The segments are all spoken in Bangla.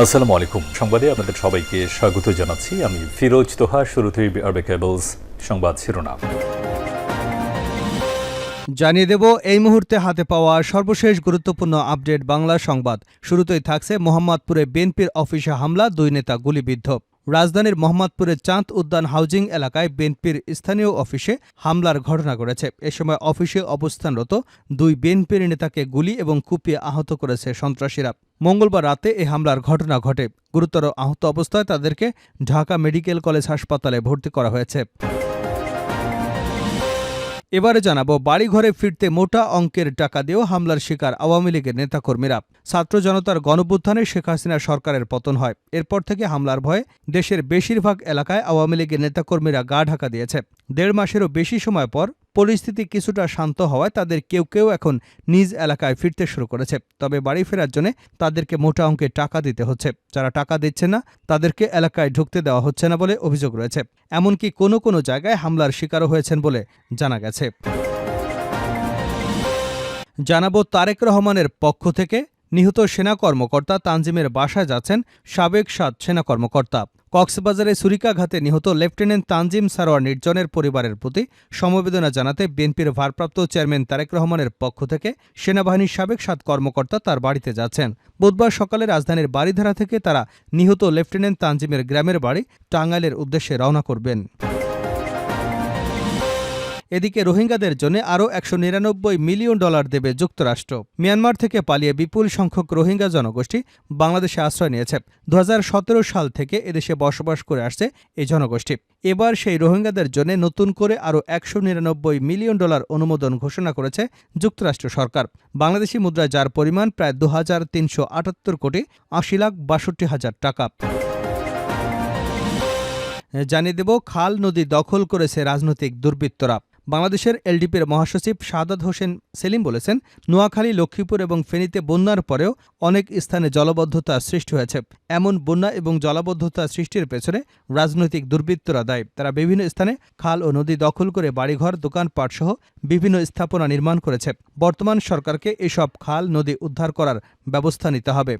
আসসালামু আলাইকুম। সংবাদে আপনাদের সবাইকে স্বাগত জানাচ্ছি। আমি ফিরোজ তোহা, শুরুতেই আরবে কেবলস সংবাদ শিরোনাম। জানিয়ে দেব, এই মুহূর্তে হাতে পাওয়া সর্বশেষ গুরুত্বপূর্ণ আপডেট বাংলা সংবাদ। শুরুতেই থাকছে মোহাম্মদপুরে বিএনপির অফিসে হামলা, দুই নেতা গুলিবিদ্ধ। রাজধানীর মোহাম্মদপুরের চাঁদ উদ্যান হাউজিং এলাকায় বিএনপির স্থানীয় অফিসে হামলার ঘটনা ঘটেছে। এ সময় অফিসে অবস্থানরত দুই বিএনপির নেতাকে গুলি এবং কুপিয়ে আহত করেছে সন্ত্রাসীরা। মঙ্গলবার রাতে এ হামলার ঘটনা ঘটে। গুরুতর আহত অবস্থায় তাদেরকে ঢাকা মেডিকেল কলেজ হাসপাতালে ভর্তি করা হয়েছে। এবারে জানাব, বাড়িঘরে ফিরতে মোটা অঙ্কের টাকা দিয়েও হামলার শিকার আওয়ামী লীগের নেতাকর্মীরা। ছাত্র জনতার গণবুত্থানে শেখ হাসিনা সরকারের পতন হয়। এরপর থেকে হামলার ভয়ে দেশের বেশিরভাগ এলাকায় আওয়ামী লীগের নেতাকর্মীরা গা ঢাকা দিয়েছে। দেড় মাসেরও বেশি সময় পর পরিস্থিতি কিছুটা শান্ত হওয়ায় তাদের কেউ কেউ এখন নিজ এলাকায় ফিরতে শুরু করেছে। তবে বাড়ি ফেরার জন্য তাদেরকে মোটা অঙ্কের টাকা দিতে হচ্ছে। যারা টাকা দিচ্ছে না, তাদেরকে এলাকায় ঢুকতে দেওয়া হচ্ছে না বলে অভিযোগ রয়েছে। এমনকি কোনো কোনো জায়গায় হামলার শিকারও হয়েছেন বলে জানা গেছে। জানাব তারেক রহমানের পক্ষ থেকে। নিহত সেনা কর্মকর্তা তানজিমের বাসায় যাচ্ছেন সাবেক সাত সেনা কর্মকর্তা। কক্সবাজারে সুরিকাঘাতে নিহত লেফটেন্যান্ট তানজিম সারোয়ার নির্জনের পরিবারের প্রতি সমবেদনা জানাতে বিএনপির ভারপ্রাপ্ত চেয়ারম্যান তারেক রহমানের পক্ষ থেকে সেনাবাহিনীর সাবেক সাত কর্মকর্তা তার বাড়িতে যাচ্ছেন। বুধবার সকালে রাজধানীর বাড়িধারা থেকে তারা নিহত লেফটেন্যান্ট তানজিমের গ্রামের বাড়ি টাঙ্গাইলের উদ্দেশ্যে রওনা করবেন। এদিকে রোহিঙ্গাদের জন্য আরও একশো নিরানব্বই মিলিয়ন ডলার দেবে যুক্তরাষ্ট্র। মিয়ানমার থেকে পালিয়ে বিপুল সংখ্যক রোহিঙ্গা জনগোষ্ঠী বাংলাদেশে আশ্রয় নিয়েছে। দু হাজার সতেরো সাল থেকে এদেশে বসবাস করে আসছে এই জনগোষ্ঠী। এবার সেই রোহিঙ্গাদের জন্য নতুন করে আরও একশো নিরানব্বই মিলিয়ন ডলার অনুমোদন ঘোষণা করেছে যুক্তরাষ্ট্র সরকার। বাংলাদেশি মুদ্রায় যার পরিমাণ প্রায় দু হাজার তিনশো আটাত্তর কোটি, আশি লাখ বাষট্টি হাজার টাকা। জানিয়ে দেব, খাল নদী দখল করেছে রাজনৈতিক দুর্বৃত্তরা। বাংলাদেশের এলডিপির মহাসচিব সাদাত হোসেন সেলিম বলেছেন, নোয়াখালী, লক্ষ্মীপুর এবং ফেনীতে বন্যার পরেও অনেক স্থানে জলবদ্ধতা সৃষ্টি হয়েছে। এমন বন্যা এবং জলাবদ্ধতা সৃষ্টির পেছনে রাজনৈতিক দুর্বৃত্তরা দায়ী। তারা বিভিন্ন স্থানে খাল ও নদী দখল করে বাড়িঘর, দোকানপাট সহ বিভিন্ন স্থাপনা নির্মাণ করেছে। বর্তমান সরকারকে এসব খাল, নদী উদ্ধার করার ব্যবস্থা নিতে হবে।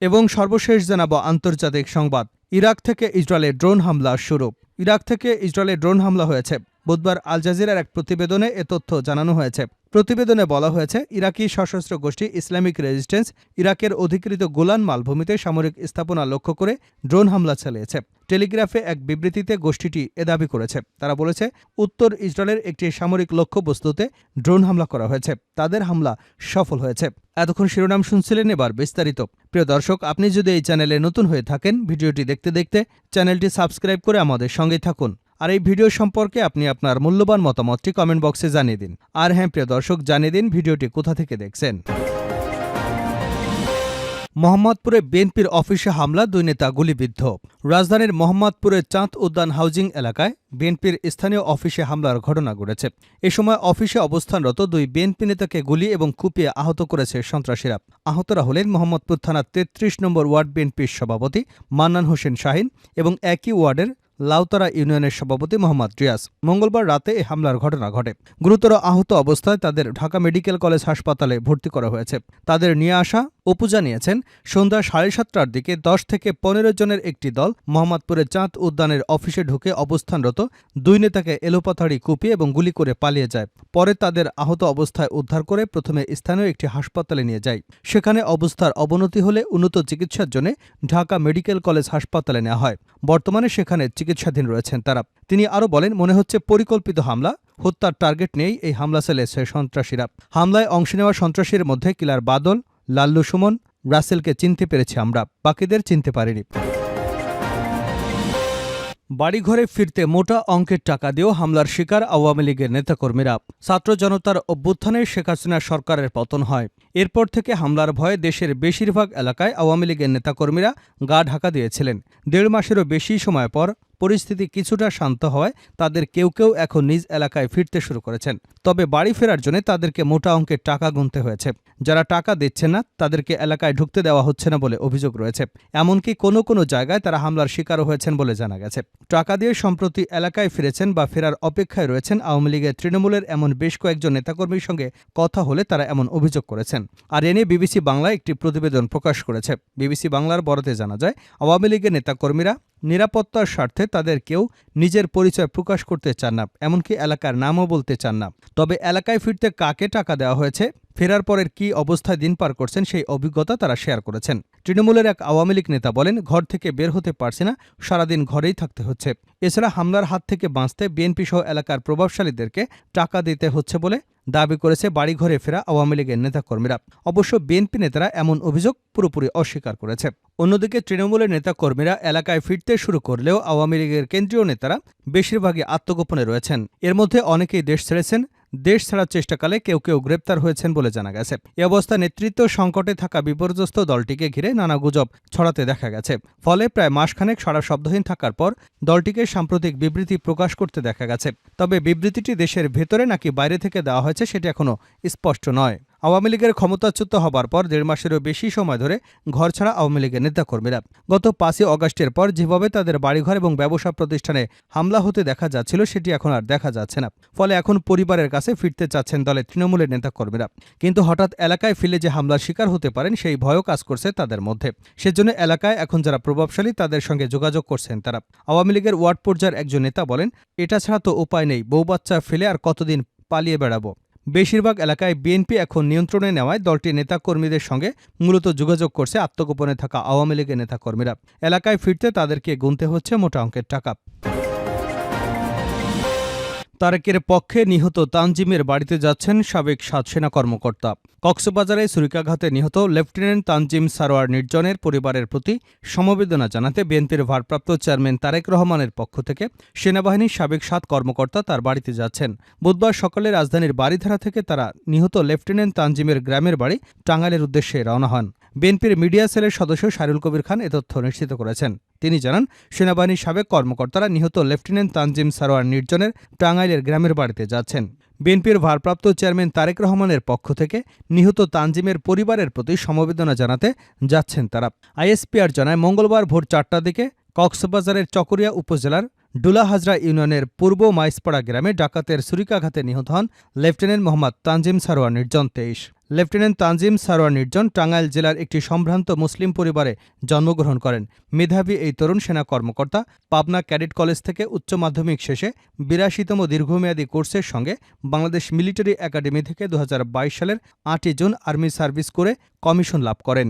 এবং সর্বশেষ জানাব আন্তর্জাতিক সংবাদ। ইরাক থেকে ইসরায়েলের ড্রোন হামলা শুরু। ইরাক থেকে ইসরায়েলের ড্রোন হামলা হয়েছে। বুধবার আল জাজিরার এক প্রতিবেদনে এ তথ্য জানানো হয়েছে। প্রতিবেদনে বলা হয়েছে, ইরাকি সশস্ত্র গোষ্ঠী ইসলামিক রেজিস্ট্যান্স ইরাকের অধিকৃত গোলান মালভূমিতে সামরিক স্থাপনা লক্ষ্য করে ড্রোন হামলা চালিয়েছে। টেলিগ্রাফে এক বিবৃতিতে গোষ্ঠীটি এ দাবি করেছে। তারা বলেছে, উত্তর ইসরায়েলের একটি সামরিক লক্ষ্যবস্তুতে ড্রোন হামলা করা হয়েছে। তাদের হামলা সফল হয়েছে। এতক্ষণ শিরোনাম শুনছিলেন এবার বিস্তারিত। প্রিয় দর্শক, আপনি যদি এই চ্যানেলে নতুন হয়ে থাকেন, ভিডিওটি দেখতে দেখতে চ্যানেলটি সাবস্ক্রাইব করে আমাদের সঙ্গে থাকুন। আর এই ভিডিও সম্পর্কে আপনি আপনার মূল্যবান মতামতটি কমেন্ট বক্সে জানিয়ে দিন। আর হ্যাঁ প্রিয় দর্শক, জানিয়ে দিন ভিডিওটি কোথা থেকে দেখছেন। মোহাম্মদপুরে বিএনপির অফিসে হামলা, দুই নেতা গুলিবিদ্ধ। রাজধানীর মোহাম্মদপুরের চাঁদ উদ্যান হাউজিং এলাকায় বিএনপির স্থানীয় অফিসে হামলার ঘটনা ঘটেছে। এ সময় অফিসে অবস্থানরত দুই বিএনপি নেতাকে গুলি এবং কুপিয়ে আহত করেছে সন্ত্রাসীরা। আহতরা হলেন মোহাম্মদপুর থানার তেত্রিশ নম্বর ওয়ার্ড বিএনপির সভাপতি মান্নান হোসেন শাহিন এবং একই ওয়ার্ডের লাউতারা ইউনিয়নের সভাপতি মোহাম্মদ রিয়াজ। মঙ্গলবার রাতে এই হামলার ঘটনা ঘটে। গুরুতর আহত অবস্থায় তাদের ঢাকা মেডিকেল কলেজ হাসপাতালে ভর্তি করা হয়েছে। তাদের নিয়ে আসা অপু জানিয়েছেন, সন্ধ্যা সাড়ে সাতটার দিকে দশ থেকে পনেরো জনের একটি দল মোহাম্মদপুরের চাঁদ উদ্যানের অফিসে ঢুকে অবস্থানরত দুই নেতাকে এলোপাথাড়ি কুপিয়ে এবং গুলি করে পালিয়ে যায়। পরে তাদের আহত অবস্থায় উদ্ধার করে প্রথমে স্থানীয় একটি হাসপাতালে নিয়ে যায়। সেখানে অবস্থার অবনতি হলে উন্নত চিকিৎসার জন্য ঢাকা মেডিকেল কলেজ হাসপাতালে নেওয়া হয়। বর্তমানে সেখানে চিকিৎসাধীন রয়েছেন তারা। তিনি আরও বলেন, মনে হচ্ছে পরিকল্পিত হামলা, হত্যার টার্গেট নেই এই হামলা চালিয়েছে সন্ত্রাসীরা। হামলায় অংশ নেওয়া সন্ত্রাসীর মধ্যে কিলার বাদল লাল্লু সুমন, রাসেলকে চিনতে পেরেছি আমরা, বাকিদের চিনতে পারিনি। বাড়িঘরে ফিরতে মোটা অঙ্কের টাকা দিয়েও হামলার শিকার আওয়ামী লীগের নেতাকর্মীরা। ছাত্র জনতার অভ্যুত্থানে শেখ হাসিনা সরকারের পতন হয়। এরপর থেকে হামলার ভয়ে দেশের বেশিরভাগ এলাকায় আওয়ামী লীগের নেতাকর্মীরা গা ঢাকা দিয়েছিলেন। দেড় মাসেরও বেশি সময় পর পরিস্থিতি কিছুটা শান্ত হওয়ায় তাদের কেউ কেউ এখন নিজ এলাকায় ফিরতে শুরু করেছেন। তবে বাড়ি ফেরার জন্য তাদেরকে মোটা অঙ্কের টাকা গুনতে হয়েছে। যারা টাকা দিচ্ছে না, তাদেরকে এলাকায় ঢুকতে দেওয়া হচ্ছে না বলে অভিযোগ রয়েছে। এমনকি কোনো কোনো জায়গায় তারা হামলার শিকারও হয়েছেন বলে জানা গেছে। টাকা দিয়ে সম্প্রতি এলাকায় ফিরেছেন বা ফেরার অপেক্ষায় রয়েছেন আওয়ামী লীগের তৃণমূলের এমন বেশ কয়েকজন নেতাকর্মীর সঙ্গে কথা হলে তারা এমন অভিযোগ করেছেন। আর এ নিয়ে বিবিসি বাংলা একটি প্রতিবেদন প্রকাশ করেছে। বিবিসি বাংলার বরাতে জানা যায়, আওয়ামী লীগের নেতাকর্মীরা নিরাপত্তার স্বার্থে তাদের কেউ নিজের পরিচয় প্রকাশ করতে চান না, এমনকি এলাকার নামও বলতে চান না। তবে এলাকায় ফিরতে কাকে টাকা দেওয়া হয়েছে, ফেরার পরের কি অবস্থায় দিন পার করছেন সেই অভিজ্ঞতা তারা শেয়ার করেছেন। তৃণমূলের এক আওয়ামী লীগ নেতা বলেন, ঘর থেকে বের হতে পারছি না, সারাদিন ঘরেই থাকতে হচ্ছে। এছাড়া হামলার হাত থেকে বাঁচতে বিএনপি সহ এলাকার প্রভাবশালীদেরকে টাকা দিতে হচ্ছে বলে দাবি করেছে বাড়িঘরে ফেরা আওয়ামী লীগের নেতাকর্মীরা। অবশ্য বিএনপি নেতারা এমন অভিযোগ পুরোপুরি অস্বীকার করেছে। অন্যদিকে তৃণমূলের নেতাকর্মীরা এলাকায় ফিরতে শুরু করলেও আওয়ামী লীগের কেন্দ্রীয় নেতারা বেশিরভাগই আত্মগোপনে রয়েছেন। এর মধ্যে অনেকেই দেশ ছেড়েছেন দেশ ছাড়ার চেষ্টাকালে কেউ কেউ গ্রেপ্তার হয়েছেন বলে জানা গেছে। এ অবস্থা নেতৃত্ব সংকটে থাকা বিপর্যস্ত দলটিকে ঘিরে নানা গুজব ছড়াতে দেখা গেছে। ফলে প্রায় মাসখানেক সারা শব্দহীন থাকার পর দলটিকে সাম্প্রতিক বিবৃতি প্রকাশ করতে দেখা গেছে। তবে বিবৃতিটি দেশের ভেতরে নাকি বাইরে থেকে দেওয়া হয়েছে সেটি এখনও স্পষ্ট নয়। আওয়ামী লীগের ক্ষমতাচ্যুত হবার পর দেড় মাসেরও বেশি সময় ধরে ঘর ছাড়া আওয়ামী লীগের নেতাকর্মীরা। গত পাঁচই অগাস্টের পর যেভাবে তাদের বাড়িঘর এবং ব্যবসা প্রতিষ্ঠানে হামলা হতে দেখা যাচ্ছিল, সেটি এখন আর দেখা যাচ্ছে না। ফলে এখন পরিবারের কাছে ফিরতে চাচ্ছেন দলের তৃণমূলের নেতাকর্মীরা। কিন্তু হঠাৎ এলাকায় ফিরে যে হামলার শিকার হতে পারেন, সেই ভয়ও কাজ করছে তাদের মধ্যে। সেজন্য এলাকায় এখন যারা প্রভাবশালী, তাদের সঙ্গে যোগাযোগ করছেন তারা। আওয়ামী লীগের ওয়ার্ড পর্যায়ের একজন নেতা বলেন, এটা ছাড়া তো উপায় নেই, বউ বাচ্চা ফেলে আর কতদিন পালিয়ে বেড়াবো? বেশিরভাগ এলাকায় বিএনপি এখন নিয়ন্ত্রণে নেওয়ায় দলটির নেতাকর্মীদের সঙ্গে মূলত যোগাযোগ করছে আত্মগোপনে থাকা আওয়ামী লীগের নেতাকর্মীরা। এলাকায় ফিরতে তাদেরকে গুনতে হচ্ছে মোটা অঙ্কের টাকা। তারেকের পক্ষে নিহত তানজিমের বাড়িতে যাচ্ছেন সাবেক সাত সেনা কর্মকর্তা। কক্সবাজারে ছুরিকাঘাতে নিহত লেফটেন্যান্ট তানজিম সারোয়ার নির্জনের পরিবারের প্রতি সমবেদনা জানাতে বিএনপির ভারপ্রাপ্ত চেয়ারম্যান তারেক রহমানের পক্ষ থেকে সেনাবাহিনীর সাবেক সাত কর্মকর্তা তার বাড়িতে যাচ্ছেন। বুধবার সকালে রাজধানীর বাড়িধারা থেকে তারা নিহত লেফটেন্যান্ট তানজিমের গ্রামের বাড়ি টাঙ্গাইলের উদ্দেশ্যে রওনা হন। বিএনপির মিডিয়া সেলের সদস্য শাহরুল কবির খান এ তথ্য নিশ্চিত করেছেন। তিনি জানান সেনাবাহিনীর সাবেক কর্মকর্তারা নিহত লেফটেন্যান্ট তানজিম সারোয়ার নির্জনের টাঙ্গাইলের গ্রামের বাড়িতে যাচ্ছেন। বিএনপির ভারপ্রাপ্ত চেয়ারম্যান তারেক রহমানের পক্ষ থেকে নিহত তানজিমের পরিবারের প্রতি সমবেদনা জানাতে যাচ্ছেন তারা। আইএসপিআর জানায়, মঙ্গলবার ভোর চারটার দিকে কক্সবাজারের চকরিয়া উপজেলার ডুলাহাজরা ইউনিয়নের পূর্ব মাইসপাড়া গ্রামে ডাকাতের ছুরিকাঘাতে নিহত হন লেফটেন্যান্ট মোহাম্মদ তানজিম সারোয়ার নির্জন তেইশ। লেফটেন্যান্ট তানজিম সারোয়ার নির্জন টাঙ্গাইল জেলার একটি সম্ভ্রান্ত মুসলিম পরিবারে জন্মগ্রহণ করেন। মেধাবী এই তরুণ সেনা কর্মকর্তা পাবনা ক্যাডেট কলেজ থেকে উচ্চ মাধ্যমিক শেষে বিরাশিতম দীর্ঘমেয়াদী কোর্সের সঙ্গে বাংলাদেশ মিলিটারি একাডেমি থেকে দু হাজার বাইশ সালের আটই জুন আর্মি সার্ভিস করে কমিশন লাভ করেন।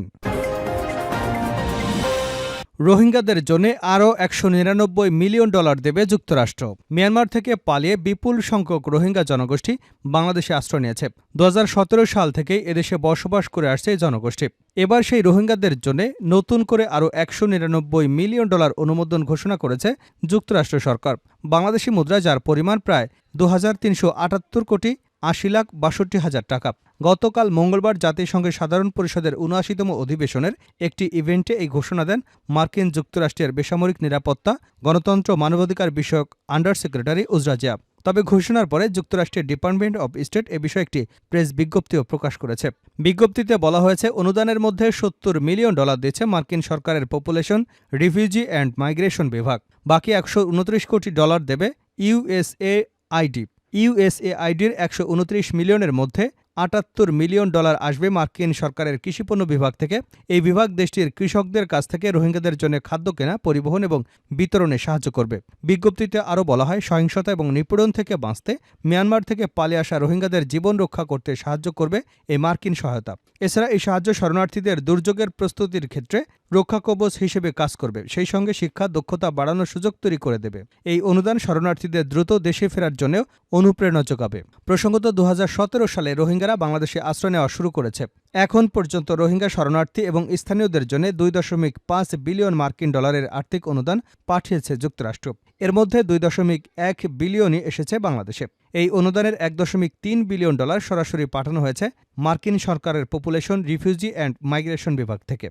রোহিঙ্গাদের জন্য আরও একশো নিরানব্বই মিলিয়ন ডলার দেবে যুক্তরাষ্ট্র। মিয়ানমার থেকে পালিয়ে বিপুল সংখ্যক রোহিঙ্গা জনগোষ্ঠী বাংলাদেশে আশ্রয় নিয়েছে। দু হাজার সতেরো সাল থেকেই এদেশে বসবাস করে আসছে এই জনগোষ্ঠী। এবার সেই রোহিঙ্গাদের জন্য নতুন করে আরও একশো নিরানব্বই মিলিয়ন ডলার অনুমোদন ঘোষণা করেছে যুক্তরাষ্ট্র সরকার। বাংলাদেশি মুদ্রা যার পরিমাণ প্রায় দু হাজার তিনশো আটাত্তর কোটি আশি লাখ বাষট্টি হাজার টাকা। গতকাল মঙ্গলবার জাতিসংঘের সাধারণ পরিষদের উনআশিতম অধিবেশনের একটি ইভেন্টে এই ঘোষণা দেন মার্কিন যুক্তরাষ্ট্রের বেসামরিক নিরাপত্তা, গণতন্ত্র, মানবাধিকার বিষয়ক আন্ডার সেক্রেটারি উজরাজিয়া তবে ঘোষণার পরে যুক্তরাষ্ট্রের ডিপার্টমেন্ট অব স্টেট এ বিষয়ে একটি প্রেস বিজ্ঞপ্তিও প্রকাশ করেছে। বিজ্ঞপ্তিতে বলা হয়েছে, অনুদানের মধ্যে সত্তর মিলিয়ন ডলার দিয়েছে মার্কিন সরকারের পপুলেশন, রিফিউজি অ্যান্ড মাইগ্রেশন বিভাগ। বাকি একশো উনত্রিশ কোটি ডলার দেবে ইউএসএ আইডি ইউএসএআইডির একশো উনত্রিশ মিলিয়নের মধ্যে আটাত্তর মিলিয়ন ডলার আসবে মার্কিন সরকারের কৃষিপণ্য বিভাগ থেকে। এই বিভাগ দেশটির কৃষকদের কাছ থেকে রোহিঙ্গাদের জন্য খাদ্য কেনা, পরিবহন এবং বিতরণে সাহায্য করবে। বিজ্ঞপ্তিতে আরও বলা হয়, সহিংসতা এবং নিপীড়ন থেকে বাঁচতে মিয়ানমার থেকে পালিয়ে আসা রোহিঙ্গাদের জীবন রক্ষা করতে সাহায্য করবে এই মার্কিন সহায়তা। এছাড়া এই সাহায্য শরণার্থীদের দুর্যোগের প্রস্তুতির ক্ষেত্রে রক্ষা কবচ হিসেবে কাজ করবে। সেই সঙ্গে শিক্ষা দক্ষতা বাড়ানোর সুযোগ তৈরি করে দেবে। এই অনুদান শরণার্থীদের দ্রুত দেশে ফেরার জন্য অনুপ্রেরণা যোগাবে। প্রসঙ্গত দু হাজার সতেরো সালে রোহিঙ্গারা বাংলাদেশে আশ্রয় নেওয়া শুরু করেছে। এখন পর্যন্ত রোহিঙ্গা শরণার্থী এবং স্থানীয়দের জন্য দুই দশমিক পাঁচ বিলিয়ন মার্কিন ডলারের আর্থিক অনুদান পাঠিয়েছে যুক্তরাষ্ট্র। এর মধ্যে দুই দশমিক এক বিলিয়নই এসেছে বাংলাদেশে। এই অনুদানের এক দশমিক তিন বিলিয়ন ডলার সরাসরি পাঠানো হয়েছে মার্কিন সরকারের পপুলেশন, রিফিউজি অ্যান্ড মাইগ্রেশন বিভাগ থেকে।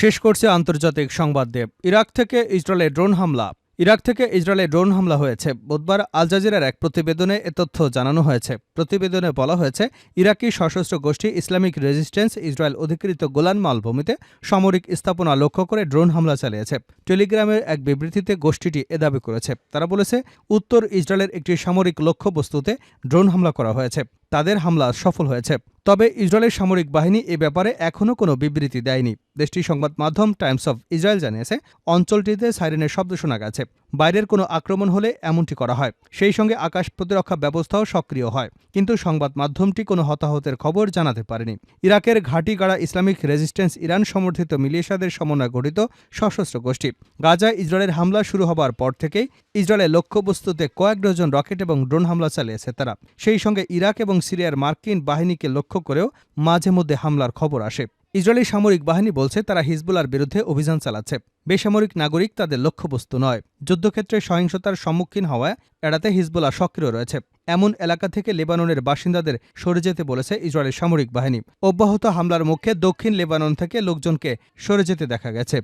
শেষ করছে আন্তর্জাতিক সংবাদ দেব। ইরাক থেকে ইসরায়েলে ড্রোন হামলা। ইরাক থেকে ইসরায়েলে ড্রোন হামলা হয়েছে। বুধবার আল জাজিরার এক প্রতিবেদনে এ তথ্য জানানো হয়েছে। প্রতিবেদনে বলা হয়েছে, ইরাকি সশস্ত্র গোষ্ঠী ইসলামিক রেজিস্ট্যান্স ইসরায়েল অধিকৃত গোলান মালভূমিতে সামরিক স্থাপনা লক্ষ্য করে ড্রোন হামলা চালিয়েছে। টেলিগ্রামের এক বিবৃতিতে গোষ্ঠীটি এ দাবি করেছে। তারা বলেছে, উত্তর ইসরায়েলের একটি সামরিক লক্ষ্যবস্তুতে ড্রোন হামলা করা হয়েছে। তাদের হামলা সফল হয়েছে। তবে ইসরায়েলের সামরিক বাহিনী এ ব্যাপারে এখনও কোনো বিবৃতি দেয়নি। দেশটির সংবাদ মাধ্যম টাইমস অফ ইসরায়েল জানিয়েছে, অঞ্চলটিতে সাইরেনের শব্দ শোনা গেছে। বাইরের কোনো আক্রমণ হলে এমনটি করা হয়। সেই সঙ্গে আকাশ প্রতিরক্ষা ব্যবস্থাও সক্রিয় হয়। কিন্তু সংবাদ মাধ্যমটি কোনো হতাহতের খবর জানাতে পারেনি। ইরাকের ঘাঁটি গাড়া ইসলামিক রেজিস্ট্যান্স ইরান সমর্থিত মিলিশিয়াদের সমন্বয় গঠিত সশস্ত্র গোষ্ঠী। গাজায় ইসরায়েলের হামলা শুরু হবার পর থেকেই ইসরায়েলের লক্ষ্যবস্তুতে কয়েক ডজন রকেট এবং ড্রোন হামলা চালিয়েছে তারা। সেই সঙ্গে ইরাক এবং সিরিয়ার মার্কিন বাহিনীকে লক্ষ্য করেও মাঝে মধ্যে হামলার খবর আসে। ইসরায়েলি সামরিক বাহিনী বলছে, তারা হিজবুলার বিরুদ্ধে অভিযান চালাচ্ছে। বেসামরিক নাগরিক তাদের লক্ষ্যবস্তু নয়। যুদ্ধক্ষেত্রে সহিংসতার সম্মুখীন হওয়ায় এড়াতে হিজবুল্লাহ সক্রিয় রয়েছে। এমন এলাকা থেকে লেবাননের বাসিন্দাদের সরে যেতে বলেছে ইসরায়েলের সামরিক বাহিনী। অব্যাহত হামলার মুখে দক্ষিণ লেবানন থেকে লোকজনকে সরে যেতে দেখা গেছে।